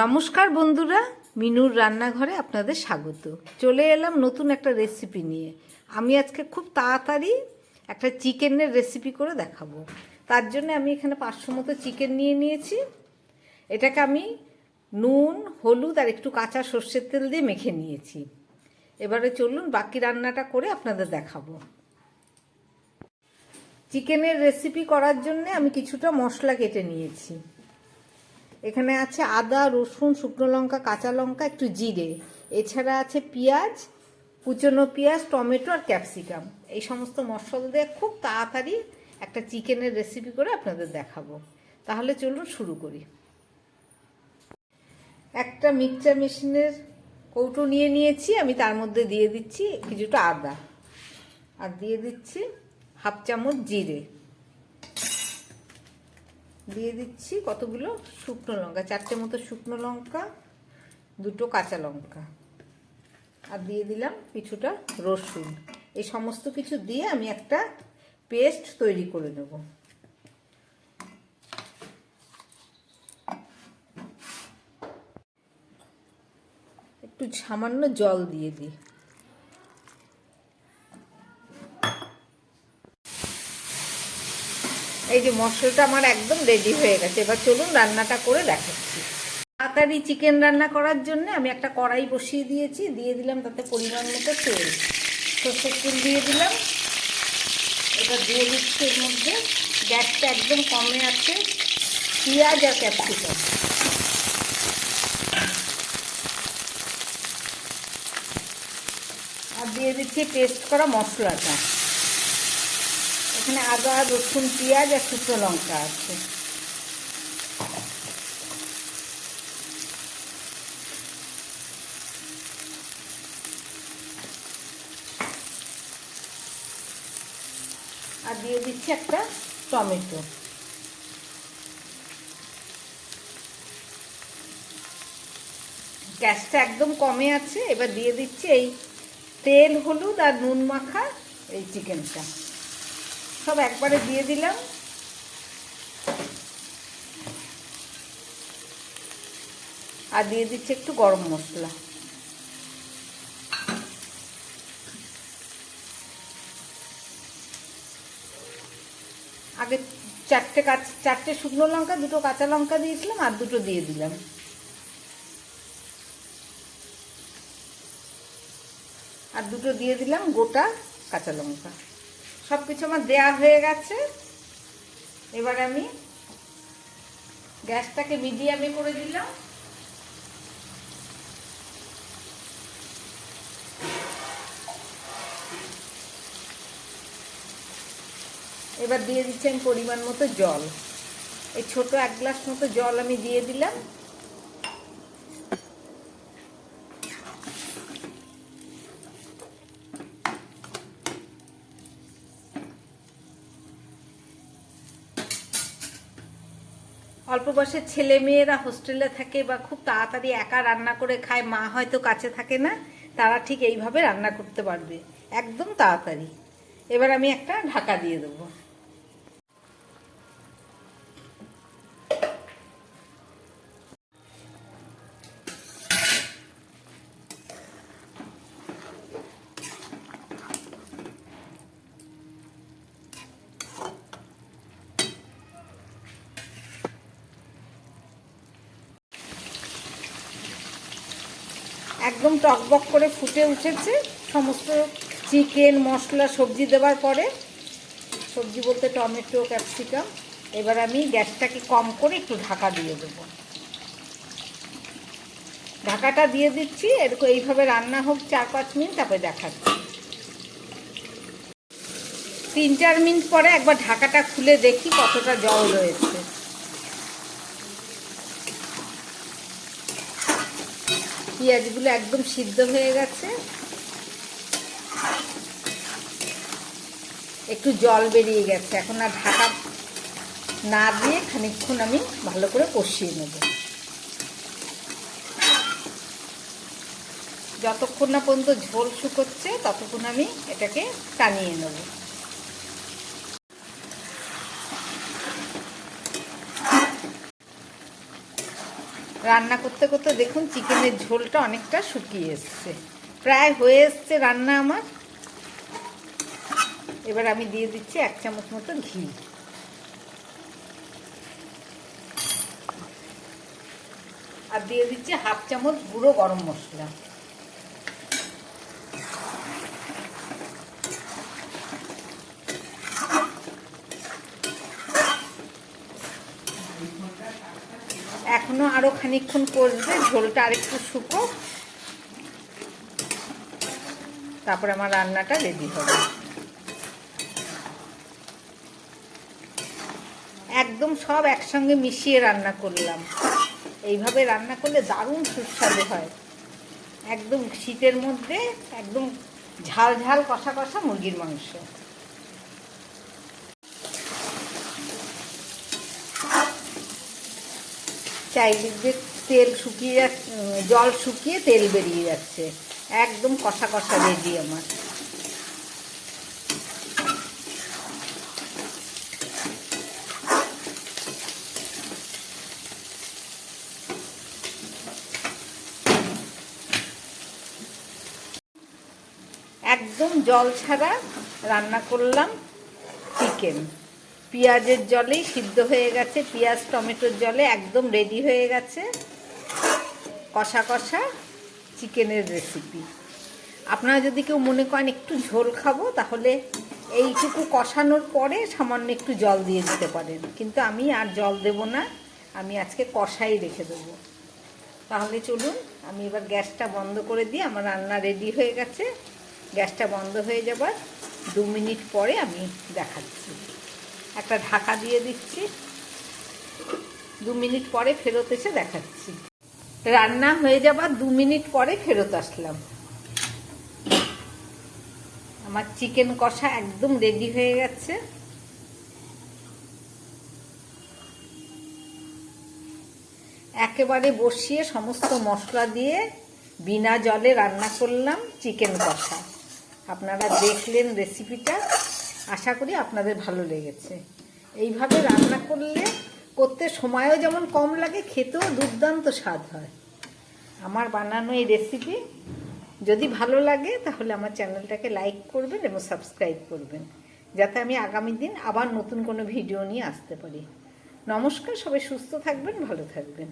নমস্কার বন্ধুরা, মিনুর রান্নাঘরে আপনাদের স্বাগত। চলে এলাম নতুন একটা রেসিপি নিয়ে। আমি আজকে খুব তাড়াতাড়ি একটা চিকেনের রেসিপি করে দেখাবো। তার জন্য আমি এখানে পাঁচশো মতো চিকেন নিয়ে নিয়েছি। এটাকে আমি নুন, হলুদ আর একটু কাঁচা সর্ষের তেল দিয়ে মেখে নিয়েছি। এবারে চলুন বাকি রান্নাটা করে আপনাদের দেখাবো। চিকেনের রেসিপি করার জন্য আমি কিছুটা মশলা কেটে নিয়েছি। এখানে আছে আদা, রসুন, শুকনো লঙ্কা, কাঁচা লঙ্কা, একটু জিরে। এছাড়া আছে পেঁয়াজ, কুচনো পেঁয়াজ, টমেটো আর ক্যাপসিকাম। এই সমস্ত মশলা দিয়ে খুব তাড়াতাড়ি একটা চিকেনের রেসিপি করে আপনাদের দেখাবো। তাহলে চলুন শুরু করি। একটা মিক্সচার মেশিনের কৌটো নিয়ে নিয়েছি, আমি তার মধ্যে দিয়ে দিচ্ছি কিছুটা আদা। আর দিয়ে দিচ্ছি হাফ চামচ জিরে। দিয়ে দিচ্ছি কতগুলো? শুকনো লঙ্কা, চারটে মতো শুকনো লঙ্কা, দুটো কাঁচা লঙ্কা। আর দিয়ে দিলাম কিছুটা রসুন। এই সমস্ত কিছু দিয়ে আমি একটা পেস্ট তৈরি করে নেব। একটু সামান্য জল দিয়ে দিই। এই যে মশলাটা আমার একদম রেডি হয়ে গেছে। এবার চলুন রান্নাটা করে দেখাচ্ছি। তাড়াতাড়ি চিকেন রান্না করার জন্য আমি একটা কড়াই বসিয়ে দিয়েছি। দিয়ে দিলাম তাতে পরিমাণ মতো তেল। সর্ষের তেল দিয়ে দিলাম। এবার দিয়ে দিচ্ছি এর মধ্যে। গ্যাসটা একদম কমে আছে। পেঁয়াজ আর ক্যাপসিকাম। আর দিয়ে দিচ্ছি পেস্ট করা মশলাটা। এখানে আদা, রসুন, পেঁয়াজ, আর শুকনো লঙ্কা আছে। আর দিয়ে দিচ্ছি একটা টমেটো। গ্যাসটা একদম কমে আছে, এবার দিয়ে দিচ্ছি এই তেল, হলুদ, আর নুন মাখা এই চিকেনটা। সব একবারে দিয়ে দিলাম। আর দিয়ে দিচ্ছি একটু গরম মশলা। আগে চারটে কাঁচা চারটে শুকনো লঙ্কা, দুটো কাঁচা লঙ্কা দিয়েছিলাম আর দুটো দিয়ে দিলাম। আর দুটো দিয়ে দিলাম গোটা কাঁচা লঙ্কা। সব কিছু আমার দেয়া হয়ে গেছে। এবার আমি গ্যাসটাকে মিডিয়ামে করে দিলাম। এবার দিয়ে দিচ্ছি আমি পরিমাণ মতো জল। এই ছোট এক গ্লাস মতো জল আমি দিয়ে দিলাম। অল্প বয়সের ছেলে মেয়েরা হোস্টেলে থাকে বা খুব তাড়াতাড়ি একা রান্না করে খায়, মা হয়তো কাছে থাকে না, তারা ঠিক এইভাবে রান্না করতে পারবে। একদম তাড়াতাড়ি। এবার আমি একটা ঢাকা দিয়ে দেবো। একদম টকবক করে ফুটে উঠেছে। সমস্ত চিকেন মশলা, সবজি দেওয়ার পরে, সবজি বলতে টমেটো ক্যাপসিকাম এবার আমি গ্যাসটাকে কম করে একটু ঢাকা দিয়ে দেবো। ঢাকাটা দিয়ে দিচ্ছি, এরকম এইভাবে রান্না হোক চার পাঁচ মিনিট, তারপরে দেখাচ্ছি। তিন চার মিনিট পরে একবার ঢাকাটা খুলে দেখি কতটা জল রয়েছে। পেঁয়াজগুলো একদম সিদ্ধ হয়ে গেছে। একটু জল বেরিয়ে গেছে। এখন আর ঢাকা না দিয়ে খানিকক্ষণ আমি ভালো করে কষিয়ে নেব। যতক্ষণ না পর্যন্ত ঝোল শুকোচ্ছে, ততক্ষণ আমি এটাকে টানিয়ে নেব। রান্না করতে করতে দেখুন চিকেনের ঝোলটা অনেকটা শুকিয়ে এসছে। প্রায় হয়ে এসছে রান্না আমার। এবার আমি দিয়ে দিচ্ছি এক চামচ মতো ঘি। আর দিয়ে দিচ্ছি হাফ চামচ গুঁড়ো গরম মশলা। এখনও আরও খানিকক্ষণ কষবে, ঝোলটা আরেকটু শুকো। তারপরে আমার রান্নাটা রেডি হবে। একদম সব একসঙ্গে মিশিয়ে রান্না করলাম। এইভাবে রান্না করলে দারুণ সুস্বাদু হয়। একদম শীতের মধ্যে একদম ঝাল ঝাল কষা কষা মুরগির মাংস। চারিদিকে তেল শুকিয়ে যাচ্ছে জল শুকিয়ে তেল বেরিয়ে যাচ্ছে। একদম কষা কষা রেডি আমার। একদম জল ছাড়া রান্না করলাম চিকেন পেঁয়াজের জলেই সিদ্ধ হয়ে গেছে। পেঁয়াজ, টমেটোর জলে একদম রেডি হয়ে গেছে। কষা কষা চিকেনের রেসিপি আপনারা যদি কেউ মনে করেন একটু ঝোল খাব, তাহলে এইটুকু কষানোর পরে সামান্য একটু জল দিয়ে দিতে পারেন। কিন্তু আমি আর জল দেব না, আমি আজকে কষাই রেখে দেবো। তাহলে চলুন, আমি এবার গ্যাসটা বন্ধ করে দিয়ে আমার রান্না রেডি হয়ে গেছে। গ্যাসটা বন্ধ হয়ে যাবার দু মিনিট পরে আমি দেখাচ্ছি। একটা ঢাকা দিয়ে দিচ্ছি। দু মিনিট পরে ফেরত এসে দেখাচ্ছি। রান্না হয়ে যাবার দু মিনিট পরে ফেরত আসলাম। আমার চিকেন কষা একদম রেডি হয়ে গেছে। একেবারে বসিয়ে সমস্ত মশলা দিয়ে বিনা জলে রান্না করলাম চিকেন কষা। আপনারা দেখলেন রেসিপিটা আশা করি আপনাদের ভালো লেগেছে। এইভাবে রান্না করলে করতে সময়ও যেমন কম লাগে, খেতেও দুর্দান্ত স্বাদ হয়। আমার বানানো এই রেসিপি যদি ভালো লাগে, তাহলে আমার চ্যানেলটাকে লাইক করবেন এবং সাবস্ক্রাইব করবেন। যাতে আমি আগামী দিন আবার নতুন কোনো ভিডিও নিয়ে আসতে পারি। নমস্কার, সবাই সুস্থ থাকবেন, ভালো থাকবেন।